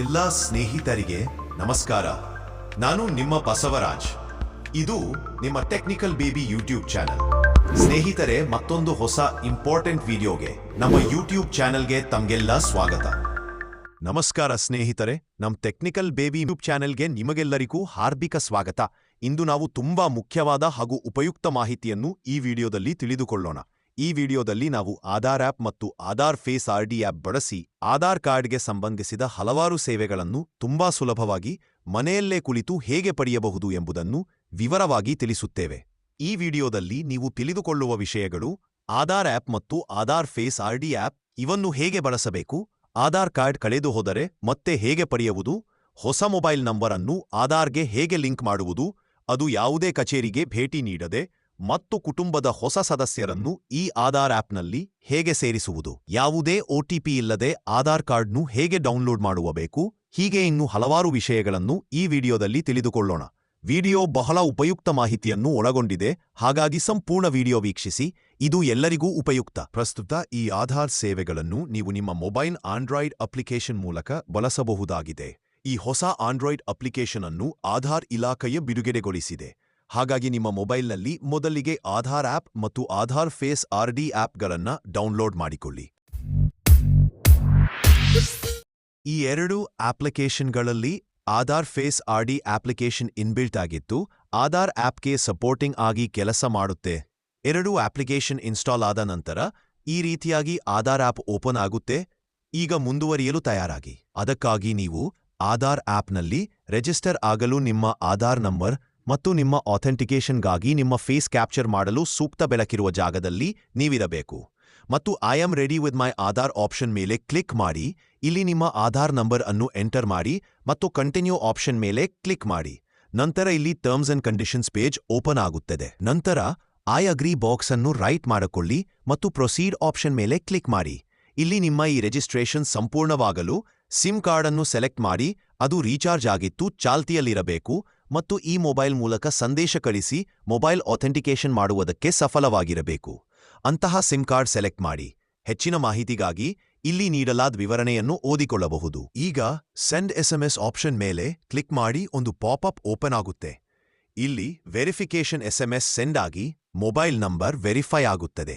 ಎಲ್ಲ ಸ್ನೇಹಿತರಿಗೆ ನಮಸ್ಕಾರ. ನಾನು ನಿಮ್ಮ ಬಸವರಾಜ್. ಇದು ನಿಮ್ಮ ಟೆಕ್ನಿಕಲ್ ಬೇಬಿ ಯೂಟ್ಯೂಬ್ ಚಾನೆಲ್. ಸ್ನೇಹಿತರೆ, ಮತ್ತೊಂದು ಹೊಸ ಇಂಪಾರ್ಟೆಂಟ್ ವಿಡಿಯೋಗೆ ನಮ್ಮ ಯೂಟ್ಯೂಬ್ ಚಾನೆಲ್ಗೆ ತಮಗೆಲ್ಲ ಸ್ವಾಗತ. ನಮಸ್ಕಾರ ಸ್ನೇಹಿತರೆ ನಮ್ಮ ಟೆಕ್ನಿಕಲ್ ಬೇಬಿ ಯೂಟ್ಯೂಬ್ ಚಾನೆಲ್ಗೆ ನಿಮಗೆಲ್ಲರಿಗೂ ಹಾರ್ದಿಕ ಸ್ವಾಗತ. ಇಂದು ನಾವು ತುಂಬಾ ಮುಖ್ಯವಾದ ಹಾಗೂ ಉಪಯುಕ್ತ ಮಾಹಿತಿಯನ್ನು ಈ ವಿಡಿಯೋದಲ್ಲಿ ತಿಳಿದುಕೊಳ್ಳೋಣ. ಈ ವಿಡಿಯೋದಲ್ಲಿ ನಾವು ಆಧಾರ್ ಆಪ್ ಮತ್ತು Aadhaar face R D app ಬಳಸಿ ಆಧಾರ್ ಕಾರ್ಡ್ಗೆ ಸಂಬಂಧಿಸಿದ ಹಲವಾರು ಸೇವೆಗಳನ್ನು ತುಂಬಾ ಸುಲಭವಾಗಿ ಮನೆಯಲ್ಲೇ ಕುಳಿತು ಹೇಗೆ ಪಡೆಯಬಹುದು ಎಂಬುದನ್ನು ವಿವರವಾಗಿ ತಿಳಿಸುತ್ತೇವೆ. ಈ ವಿಡಿಯೋದಲ್ಲಿ ನೀವು ತಿಳಿದುಕೊಳ್ಳುವ ವಿಷಯಗಳು ಆಧಾರ್ ಆಪ್ ಮತ್ತು Aadhaar face R D app ಇವನ್ನು ಹೇಗೆ ಬಳಸಬೇಕು, ಆಧಾರ್ ಕಾರ್ಡ್ ಕಳೆದು ಹೋದರೆ ಮತ್ತೆ ಹೇಗೆ ಪಡೆಯುವುದು, ಹೊಸ ಮೊಬೈಲ್ ನಂಬರನ್ನು ಆಧಾರ್ಗೆ ಹೇಗೆ ಲಿಂಕ್ ಮಾಡುವುದು, ಅದು ಯಾವುದೇ ಕಚೇರಿಗೆ ಭೇಟಿ ನೀಡದೆ ಮತ್ತು ಕುಟುಂಬದ ಹೊಸ ಸದಸ್ಯರನ್ನು ಈ ಆಧಾರ್ ಆಪ್ನಲ್ಲಿ ಹೇಗೆ ಸೇರಿಸುವುದು? ಯಾವುದೇ ಒಟಿಪಿ ಇಲ್ಲದೆ ಆಧಾರ್ ಕಾರ್ಡ್ನು ಹೇಗೆ ಡೌನ್ಲೋಡ್ ಮಾಡುವಬೇಕು? ಹೀಗೆ ಇನ್ನು ಹಲವಾರು ವಿಷಯಗಳನ್ನು ಈ ವಿಡಿಯೋದಲ್ಲಿ ತಿಳಿದುಕೊಳ್ಳೋಣ. ವಿಡಿಯೋ ಬಹಳ ಉಪಯುಕ್ತ ಮಾಹಿತಿಯನ್ನು ಒಳಗೊಂಡಿದೆ. ಹಾಗಾಗಿ ಸಂಪೂರ್ಣ ವಿಡಿಯೋ ವೀಕ್ಷಿಸಿ. ಇದು ಎಲ್ಲರಿಗೂ ಉಪಯುಕ್ತ. ಪ್ರಸ್ತುತ ಈ ಆಧಾರ್ ಸೇವೆಗಳನ್ನು ನೀವು ನಿಮ್ಮ ಮೊಬೈಲ್ ಆಂಡ್ರಾಯ್ಡ್ ಅಪ್ಲಿಕೇಶನ್ ಮೂಲಕ ಬಳಸಬಹುದಾಗಿದೆ. ಈ ಹೊಸ ಆಂಡ್ರಾಯ್ಡ್ ಅಪ್ಲಿಕೇಶನ್ ಅನ್ನು ಆಧಾರ್ ಇಲಾಖೆಯ ಬಿಡುಗಡೆಗೊಳಿಸಿದೆ. ಹಾಗಾಗಿ ನಿಮ್ಮ ಮೊಬೈಲ್ನಲ್ಲಿ ಮೊದಲಿಗೆ ಆಧಾರ್ ಆ್ಯಪ್ ಮತ್ತು ಆಧಾರ್ ಫೇಸ್ ಆರ್ ಡಿ ಆ್ಯಪ್ಗಳನ್ನು ಡೌನ್ಲೋಡ್ ಮಾಡಿಕೊಳ್ಳಿ. ಈ ಎರಡು ಆಪ್ಲಿಕೇಶನ್ಗಳಲ್ಲಿ Aadhaar face R D application inbuilt ಆಗಿತ್ತು. ಆಧಾರ್ ಆ್ಯಪ್ಗೆ ಸಪೋರ್ಟಿಂಗ್ ಆಗಿ ಕೆಲಸ ಮಾಡುತ್ತೆ. ಎರಡು ಅಪ್ಲಿಕೇಶನ್ ಇನ್ಸ್ಟಾಲ್ ಆದ ನಂತರ ಈ ರೀತಿಯಾಗಿ ಆಧಾರ್ ಆಪ್ ಓಪನ್ ಆಗುತ್ತೆ. ಈಗ ಮುಂದುವರಿಯಲು ತಯಾರಾಗಿ. ಅದಕ್ಕಾಗಿ ನೀವು ಆಧಾರ್ ಆ್ಯಪ್ನಲ್ಲಿ ರಿಜಿಸ್ಟರ್ ಆಗಲು ನಿಮ್ಮ ಆಧಾರ್ ನಂಬರ್ ಮತ್ತು ನಿಮ್ಮ ಆಥೆಂಟಿಕೇಷನ್ಗಾಗಿ ನಿಮ್ಮ ಫೇಸ್ ಕ್ಯಾಪ್ಚರ್ ಮಾಡಲು ಸೂಕ್ತ ಬೆಳಕಿರುವ ಜಾಗದಲ್ಲಿ ನೀವಿರಬೇಕು. ಮತ್ತು I am ready with my Aadhaar option ಮೇಲೆ ಕ್ಲಿಕ್ ಮಾಡಿ, ಇಲ್ಲಿ ನಿಮ್ಮ ಆಧಾರ್ ನಂಬರ್ ಅನ್ನು ಎಂಟರ್ ಮಾಡಿ ಮತ್ತು ಕಂಟಿನ್ಯೂ ಆಪ್ಷನ್ ಮೇಲೆ ಕ್ಲಿಕ್ ಮಾಡಿ. ನಂತರ ಇಲ್ಲಿ terms and conditions page open ಆಗುತ್ತದೆ. ನಂತರ ಐ ಅಗ್ರಿ ಬಾಕ್ಸ್ ಅನ್ನು ರೈಟ್ ಮಾಡಿಕೊಳ್ಳಿ ಮತ್ತು ಪ್ರೊಸೀಡ್ ಆಪ್ಷನ್ ಮೇಲೆ ಕ್ಲಿಕ್ ಮಾಡಿ. ಇಲ್ಲಿ ನಿಮ್ಮ ಈ ರಿಜಿಸ್ಟ್ರೇಷನ್ ಸಂಪೂರ್ಣವಾಗಲು ಸಿಮ್ ಕಾರ್ಡ್ ಅನ್ನು ಸೆಲೆಕ್ಟ್ ಮಾಡಿ, ಅದು ರೀಚಾರ್ಜ್ ಆಗಿತ್ತು, ಚಾಲ್ತಿಯಲ್ಲಿರಬೇಕು ಮತ್ತು ಈ ಮೊಬೈಲ್ ಮೂಲಕ ಸಂದೇಶ ಕಳಿಸಿ ಮೊಬೈಲ್ ಆಥೆಂಟಿಕೇಷನ್ ಮಾಡುವುದಕ್ಕೆ ಸಫಲವಾಗಿರಬೇಕು. ಅಂತಹ ಸಿಮ್ ಕಾರ್ಡ್ ಸೆಲೆಕ್ಟ್ ಮಾಡಿ. ಹೆಚ್ಚಿನ ಮಾಹಿತಿಗಾಗಿ ಇಲ್ಲಿ ನೀಡಲಾದ ವಿವರಣೆಯನ್ನು ಓದಿಕೊಳ್ಳಬಹುದು. ಈಗ ಸೆಂಡ್ ಎಸ್ಎಂಎಸ್ ಆಪ್ಷನ್ ಮೇಲೆ ಕ್ಲಿಕ್ ಮಾಡಿ ಒಂದು ಪಾಪ್ಅಪ್ ಓಪನ್ ಆಗುತ್ತೆ. ಇಲ್ಲಿ ವೆರಿಫಿಕೇಷನ್ ಎಸ್ಎಂಎಸ್ ಸೆಂಡ್ ಆಗಿ ಮೊಬೈಲ್ ನಂಬರ್ ವೆರಿಫೈ ಆಗುತ್ತದೆ.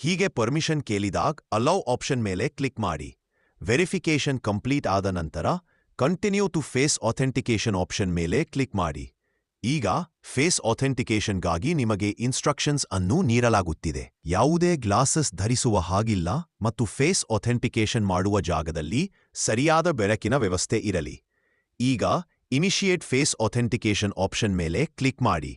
ಹೀಗೆ ಪರ್ಮಿಷನ್ ಕೇಳಿದಾಗ ಅಲೌ ಆಪ್ಷನ್ ಮೇಲೆ ಕ್ಲಿಕ್ ಮಾಡಿ. ವೆರಿಫಿಕೇಷನ್ ಕಂಪ್ಲೀಟ್ ಆದ ನಂತರ continue to face authentication option ಮೇಲೆ ಕ್ಲಿಕ್ ಮಾಡಿ. ಈಗ ಫೇಸ್ ಆಥೆಂಟಿಕೇಶನ್ಗಾಗಿ ನಿಮಗೆ ಇನ್ಸ್ಟ್ರಕ್ಷನ್ಸ್ ಅನ್ನು ನೀಡಲಾಗುತ್ತಿದೆ. ಯಾವುದೇ ಗ್ಲಾಸಸ್ ಧರಿಸುವ ಹಾಗಿಲ್ಲ ಮತ್ತು ಫೇಸ್ ಆಥೆಂಟಿಕೇಷನ್ ಮಾಡುವ ಜಾಗದಲ್ಲಿ ಸರಿಯಾದ ಬೆಳಕಿನ ವ್ಯವಸ್ಥೆ ಇರಲಿ. ಈಗ ಇನಿಷಿಯೇಟ್ ಫೇಸ್ ಆಥೆಂಟಿಕೇಶನ್ ಆಪ್ಷನ್ ಮೇಲೆ ಕ್ಲಿಕ್ ಮಾಡಿ.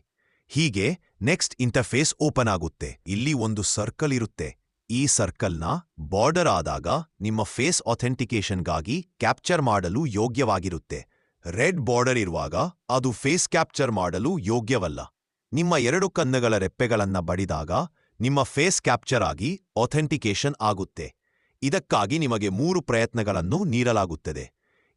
ಹೀಗೆ ನೆಕ್ಸ್ಟ್ ಇಂಟರ್ಫೇಸ್ ಓಪನ್ ಆಗುತ್ತೆ. ಇಲ್ಲಿ ಒಂದು ಸರ್ಕಲ್ ಇರುತ್ತೆ. ಈ ಸರ್ಕಲ್ನ ಬಾರ್ಡರ್ ಆದಾಗ ನಿಮ್ಮ ಫೇಸ್ ಆಥೆಂಟಿಕೇಷನ್ಗಾಗಿ ಕ್ಯಾಪ್ಚರ್ ಮಾಡಲು ಯೋಗ್ಯವಾಗಿರುತ್ತೆ. ರೆಡ್ ಬಾರ್ಡರ್ ಇರುವಾಗ ಅದು ಫೇಸ್ ಕ್ಯಾಪ್ಚರ್ ಮಾಡಲು ಯೋಗ್ಯವಲ್ಲ. ನಿಮ್ಮ ಎರಡು ಕಣ್ಣುಗಳ ರೆಪ್ಪೆಗಳನ್ನ ಬಡಿದಾಗ ನಿಮ್ಮ ಫೇಸ್ ಕ್ಯಾಪ್ಚರ್ ಆಗಿ ಆಥೆಂಟಿಕೇಷನ್ ಆಗುತ್ತೆ. ಇದಕ್ಕಾಗಿ ನಿಮಗೆ ಮೂರು ಪ್ರಯತ್ನಗಳನ್ನು ನೀಡಲಾಗುತ್ತದೆ.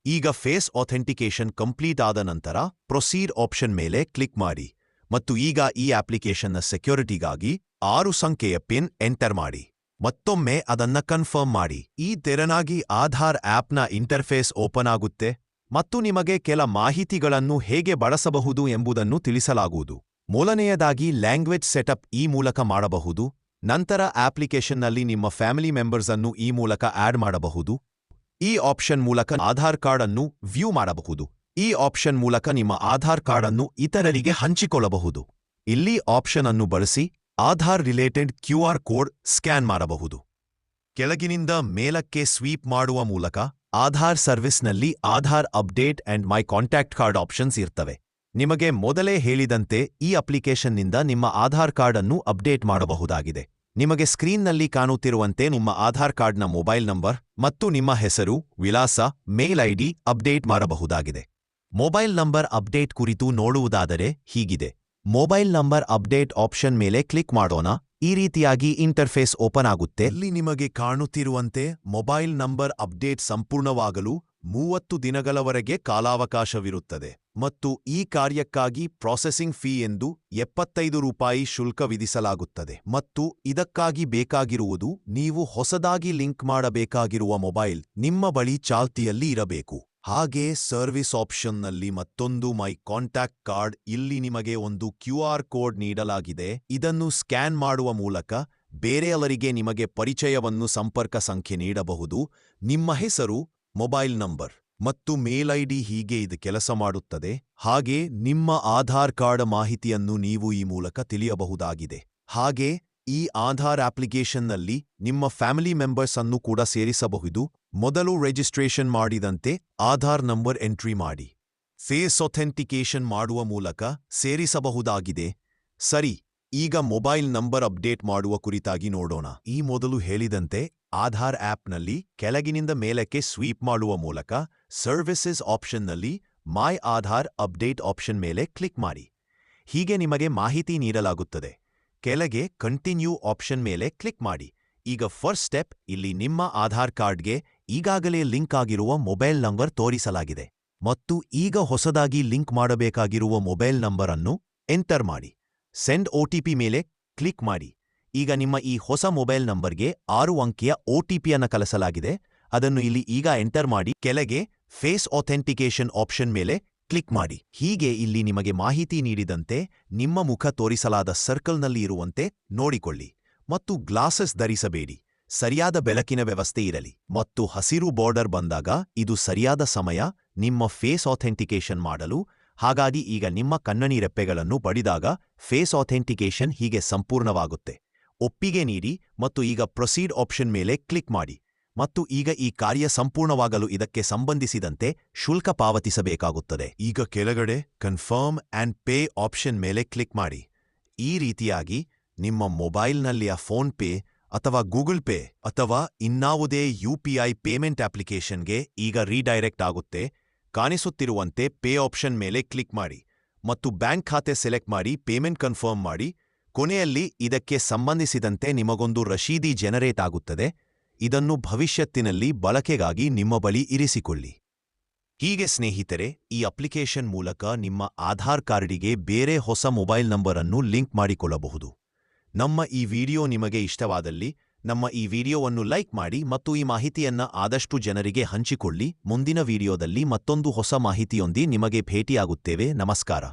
ಈಗ ಫೇಸ್ ಆಥೆಂಟಿಕೇಷನ್ ಕಂಪ್ಲೀಟ್ ಆದ ನಂತರ ಪ್ರೊಸೀಡ್ ಆಪ್ಷನ್ ಮೇಲೆ ಕ್ಲಿಕ್ ಮಾಡಿ ಮತ್ತು ಈಗ ಈ ಅಪ್ಲಿಕೇಶನ್ನ ಸೆಕ್ಯೂರಿಟಿಗಾಗಿ ಆರು ಸಂಖ್ಯೆಯ ಪಿನ್ ಎಂಟರ್ ಮಾಡಿ. ಮತ್ತೊಮ್ಮೆ ಅದನ್ನ ಕನ್ಫರ್ಮ್ ಮಾಡಿ. ಈ ತೆರನಾಗಿ ಆಧಾರ್ ಆಪ್ನ ಇಂಟರ್ಫೇಸ್ ಓಪನ್ ಆಗುತ್ತೆ ಮತ್ತು ನಿಮಗೆ ಕೆಲ ಮಾಹಿತಿಗಳನ್ನು ಹೇಗೆ ಬಳಸಬಹುದು ಎಂಬುದನ್ನು ತಿಳಿಸಲಾಗುವುದು. ಮೂಲನೆಯದಾಗಿ ಲ್ಯಾಂಗ್ವೇಜ್ ಸೆಟಪ್ ಈ ಮೂಲಕ ಮಾಡಬಹುದು. ನಂತರ ಆಪ್ಲಿಕೇಶನ್ನಲ್ಲಿ ನಿಮ್ಮ ಫ್ಯಾಮಿಲಿ ಮೆಂಬರ್ಸ್ ಅನ್ನು ಈ ಮೂಲಕ ಆಡ್ ಮಾಡಬಹುದು. ಈ ಆಪ್ಷನ್ ಮೂಲಕ ಆಧಾರ್ ಕಾರ್ಡ್ ಅನ್ನು ವ್ಯೂ ಮಾಡಬಹುದು. ಈ ಆಪ್ಷನ್ ಮೂಲಕ ನಿಮ್ಮ ಆಧಾರ್ ಕಾರ್ಡ್ ಅನ್ನು ಇತರರಿಗೆ ಹಂಚಿಕೊಳ್ಳಬಹುದು. ಇಲ್ಲಿ ಆಪ್ಷನ್ ಅನ್ನು ಬಳಸಿ Aadhaar related QR code scan ಮಾಡಬಹುದು. ಕೆಳಗಿನಿಂದ ಮೇಲಕ್ಕೆ ಸ್ವೀಪ್ ಮಾಡುವ ಮೂಲಕ Aadhaar ಸರ್ವಿಸ್ನಲ್ಲಿ Aadhaar update and my contact card options ಇರ್ತವೆ. ನಿಮಗೆ ಮೊದಲೇ ಹೇಳಿದಂತೆ ಈ ಅಪ್ಲಿಕೇಶನ್ನಿಂದ ನಿಮ್ಮ ಆಧಾರ್ ಕಾರ್ಡ್ ಅನ್ನು ಅಪ್ಡೇಟ್ ಮಾಡಬಹುದಾಗಿದೆ. ನಿಮಗೆ ಸ್ಕ್ರೀನ್ನಲ್ಲಿ ಕಾಣುತ್ತಿರುವಂತೆ ನಿಮ್ಮ ಆಧಾರ್ ಕಾರ್ಡ್ನ ಮೊಬೈಲ್ ನಂಬರ್ ಮತ್ತು ನಿಮ್ಮ ಹೆಸರು, ವಿಳಾಸ, ಮೇಲ್ ಐಡಿ ಅಪ್ಡೇಟ್ ಮಾಡಬಹುದಾಗಿದೆ. ಮೊಬೈಲ್ ನಂಬರ್ ಅಪ್ಡೇಟ್ ಕುರಿತು ನೋಡುವುದಾದರೆ ಹೀಗಿದೆ. ಮೊಬೈಲ್ ನಂಬರ್ ಅಪ್ಡೇಟ್ ಆಪ್ಷನ್ ಮೇಲೆ ಕ್ಲಿಕ್ ಮಾಡೋಣ. ಈ ರೀತಿಯಾಗಿ ಇಂಟರ್ಫೇಸ್ ಓಪನ್ ಆಗುತ್ತೆ. ಇಲ್ಲಿ ನಿಮಗೆ ಕಾಣುತ್ತಿರುವಂತೆ ಮೊಬೈಲ್ ನಂಬರ್ ಅಪ್ಡೇಟ್ ಸಂಪೂರ್ಣವಾಗಲು ಮೂವತ್ತು ದಿನಗಳವರೆಗೆ ಕಾಲಾವಕಾಶವಿರುತ್ತದೆ. ಮತ್ತು ಈ ಕಾರ್ಯಕ್ಕಾಗಿ ಪ್ರಾಸೆಸಿಂಗ್ ಫೀ ಎಂದು ಎಪ್ಪತ್ತೈದು ರೂಪಾಯಿ ಶುಲ್ಕ ವಿಧಿಸಲಾಗುತ್ತದೆ. ಮತ್ತು ಇದಕ್ಕಾಗಿ ಬೇಕಾಗಿರುವುದು ನೀವು ಹೊಸದಾಗಿ ಲಿಂಕ್ ಮಾಡಬೇಕಾಗಿರುವ ಮೊಬೈಲ್ ನಿಮ್ಮ ಬಳಿ ಚಾಲ್ತಿಯಲ್ಲಿ ಇರಬೇಕು. ಹಾಗೆ ಸರ್ವಿಸ್ ಆಪ್ಷನ್ನಲ್ಲಿ ಮತ್ತೊಂದು ಮೈ ಕಾಂಟ್ಯಾಕ್ಟ್ ಕಾರ್ಡ್ ಇಲ್ಲಿ ನಿಮಗೆ ಒಂದು ಕ್ಯೂ ಆರ್ ಕೋಡ್ ನೀಡಲಾಗಿದೆ. ಇದನ್ನು ಸ್ಕ್ಯಾನ್ ಮಾಡುವ ಮೂಲಕ ಬೇರೆಯವರಿಗೆ ನಿಮಗೆ ಪರಿಚಯವನ್ನು ಸಂಪರ್ಕ ಸಂಖ್ಯೆ ನೀಡಬಹುದು. ನಿಮ್ಮ ಹೆಸರು, ಮೊಬೈಲ್ ನಂಬರ್ ಮತ್ತು ಮೇಲ್ ಐಡಿ ಹೀಗೆ ಇದು ಕೆಲಸ ಮಾಡುತ್ತದೆ. ಹಾಗೆ ನಿಮ್ಮ ಆಧಾರ್ ಕಾರ್ಡ್ ಮಾಹಿತಿಯನ್ನು ನೀವು ಈ ಮೂಲಕ ತಿಳಿಯಬಹುದಾಗಿದೆ. ಹಾಗೆ ಈ ಆಧಾರ್ ಅಪ್ಲಿಕೇಶನ್ನಲ್ಲಿ ನಿಮ್ಮ ಫ್ಯಾಮಿಲಿ ಮೆಂಬರ್ಸ್ ಅನ್ನು ಕೂಡ ಸೇರಿಸಬಹುದು. ಮೊದಲು ರಿಜಿಸ್ಟ್ರೇಷನ್ ಮಾಡಿದಂತೆ ಆಧಾರ್ ನಂಬರ್ ಎಂಟ್ರಿ ಮಾಡಿ. ಫೇಸ್ ಒಥೆಂಟಿಕೇಶನ್ ಮಾಡುವ ಮೂಲಕ ಸೇರಿಸಬಹುದಾಗಿದೆ. ಸರಿ, ಈಗ ಮೊಬೈಲ್ ನಂಬರ್ ಅಪ್ಡೇಟ್ ಮಾಡುವ ಕುರಿತಾಗಿ ನೋಡೋಣ. ಈ ಮೊದಲು ಹೇಳಿದಂತೆ ಆಧಾರ್ ಆ್ಯಪ್ನಲ್ಲಿ ಕೆಳಗಿನಿಂದ ಮೇಲಕ್ಕೆ ಸ್ವೀಪ್ ಮಾಡುವ ಮೂಲಕ ಸರ್ವಿಸಸ್ ಆಪ್ಷನ್ನಲ್ಲಿ ಮೈ ಆಧಾರ್ ಅಪ್ಡೇಟ್ ಆಪ್ಷನ್ ಮೇಲೆ ಕ್ಲಿಕ್ ಮಾಡಿ. ಹೀಗೆ ನಿಮಗೆ ಮಾಹಿತಿ ನೀಡಲಾಗುತ್ತದೆ. ಕೆಳಗೆ ಕಂಟಿನ್ಯೂ ಆಪ್ಷನ್ ಮೇಲೆ ಕ್ಲಿಕ್ ಮಾಡಿ. ಈಗ ಫಸ್ಟ್ ಸ್ಟೆಪ್ ಇಲ್ಲಿ ನಿಮ್ಮ ಆಧಾರ್ ಕಾರ್ಡ್ಗೆ ಈಗಾಗಲೇ ಲಿಂಕ್ ಆಗಿರುವ ಮೊಬೈಲ್ ನಂಬರ್ ತೋರಿಸಲಾಗಿದೆ. ಮತ್ತು ಈಗ ಹೊಸದಾಗಿ ಲಿಂಕ್ ಮಾಡಬೇಕಾಗಿರುವ ಮೊಬೈಲ್ ನಂಬರ್ ಅನ್ನು ಎಂಟರ್ ಮಾಡಿ. ಸೆಂಡ್ ಒಟಿಪಿ ಮೇಲೆ ಕ್ಲಿಕ್ ಮಾಡಿ. ಈಗ ನಿಮ್ಮ ಈ ಹೊಸ ಮೊಬೈಲ್ ನಂಬರ್ಗೆ ಆರು ಅಂಕಿಯ ಒಟಿಪಿಯನ್ನು ಕಲಸಲಾಗಿದೆ ಅದನ್ನು ಇಲ್ಲಿ ಈಗ ಎಂಟರ್ ಮಾಡಿ. ಕೆಳಗೆ ಫೇಸ್ ಆಥೆಂಟಿಕೇಷನ್ ಆಪ್ಷನ್ ಮೇಲೆ ಕ್ಲಿಕ್ ಮಾಡಿ. ಹೀಗೆ ಇಲ್ಲಿ ನಿಮಗೆ ಮಾಹಿತಿ ನೀಡಿದಂತೆ ನಿಮ್ಮ ಮುಖ ತೋರಿಸಲಾದ ಸರ್ಕಲ್ನಲ್ಲಿ ಇರುವಂತೆ ನೋಡಿಕೊಳ್ಳಿ ಮತ್ತು ಗ್ಲಾಸಸ್ ಧರಿಸಬೇಡಿ. ಸರಿಯಾದ ಬೆಳಕಿನ ವ್ಯವಸ್ಥೆ ಇರಲಿ ಮತ್ತು ಹಸಿರು ಬಾರ್ಡರ್ ಬಂದಾಗ ಇದು ಸರಿಯಾದ ಸಮಯ ನಿಮ್ಮ ಫೇಸ್ ಆಥೆಂಟಿಕೇಷನ್ ಮಾಡಲು. ಹಾಗಾಗಿ ಈಗ ನಿಮ್ಮ ಕನ್ನಣಿ ರೆಪ್ಪೆಗಳನ್ನು ಬಡಿದಾಗ ಫೇಸ್ ಆಥೆಂಟಿಕೇಷನ್ ಹೀಗೆ ಸಂಪೂರ್ಣವಾಗುತ್ತೆ. ಒಪ್ಪಿಗೆ ನೀಡಿ ಮತ್ತು ಈಗ ಪ್ರೊಸೀಡ್ ಆಪ್ಷನ್ ಮೇಲೆ ಕ್ಲಿಕ್ ಮಾಡಿ. ಮತ್ತು ಈಗ ಈ ಕಾರ್ಯ ಸಂಪೂರ್ಣವಾಗಲು ಇದಕ್ಕೆ ಸಂಬಂಧಿಸಿದಂತೆ ಶುಲ್ಕ ಪಾವತಿಸಬೇಕಾಗುತ್ತದೆ. ಈಗ ಕೆಳಗಡೆ ಕನ್ಫರ್ಮ್ ಆ್ಯಂಡ್ ಪೇ ಆಪ್ಷನ್ ಮೇಲೆ ಕ್ಲಿಕ್ ಮಾಡಿ. ಈ ರೀತಿಯಾಗಿ ನಿಮ್ಮ ಮೊಬೈಲ್ನಲ್ಲಿಯ ಫೋನ್ ಪೇ ಅಥವಾ ಗೂಗಲ್ ಪೇ ಅಥವಾ ಇನ್ನಾವುದೇ ಯುಪಿಐ ಪೇಮೆಂಟ್ ಅಪ್ಲಿಕೇಶನ್ಗೆ ಈಗ ರೀಡೈರೆಕ್ಟ್ ಆಗುತ್ತೆ. ಕಾಣಿಸುತ್ತಿರುವಂತೆ ಪೇ ಆಪ್ಷನ್ ಮೇಲೆ ಕ್ಲಿಕ್ ಮಾಡಿ ಮತ್ತು ಬ್ಯಾಂಕ್ ಖಾತೆ ಸೆಲೆಕ್ಟ್ ಮಾಡಿ, ಪೇಮೆಂಟ್ ಕನ್ಫರ್ಮ್ ಮಾಡಿ. ಕೊನೆಯಲ್ಲಿ ಇದಕ್ಕೆ ಸಂಬಂಧಿಸಿದಂತೆ ನಿಮಗೊಂದು ರಶೀದಿ ಜನರೇಟ್ ಆಗುತ್ತದೆ. ಇದನ್ನು ಭವಿಷ್ಯತ್ತಿನಲ್ಲಿ ಬಳಕೆಗಾಗಿ ನಿಮ್ಮ ಬಳಿ ಇರಿಸಿಕೊಳ್ಳಿ. ಹೀಗೆ ಸ್ನೇಹಿತರೆ, ಈ ಅಪ್ಲಿಕೇಶನ್ ಮೂಲಕ ನಿಮ್ಮ ಆಧಾರ್ ಕಾರ್ಡಿಗೆ ಬೇರೆ ಹೊಸ ಮೊಬೈಲ್ ನಂಬರನ್ನು ಲಿಂಕ್ ಮಾಡಿಕೊಳ್ಳಬಹುದು. ನಮ್ಮ ಈ ವಿಡಿಯೋ ನಿಮಗೆ ಇಷ್ಟವಾದಲ್ಲಿ, ನಮ್ಮ ಈ ವಿಡಿಯೋವನ್ನು ಲೈಕ್ ಮಾಡಿ ಮತ್ತು ಈ ಮಾಹಿತಿಯನ್ನ ಆದಷ್ಟು ಜನರಿಗೆ ಹಂಚಿಕೊಳ್ಳಿ. ಮುಂದಿನ ವಿಡಿಯೋದಲ್ಲಿ ಮತ್ತೊಂದು ಹೊಸ ಮಾಹಿತಿಯೊಂದಿ ನಿಮಗೆ ಭೇಟಿಯಾಗುತ್ತೇವೆ. ನಮಸ್ಕಾರ.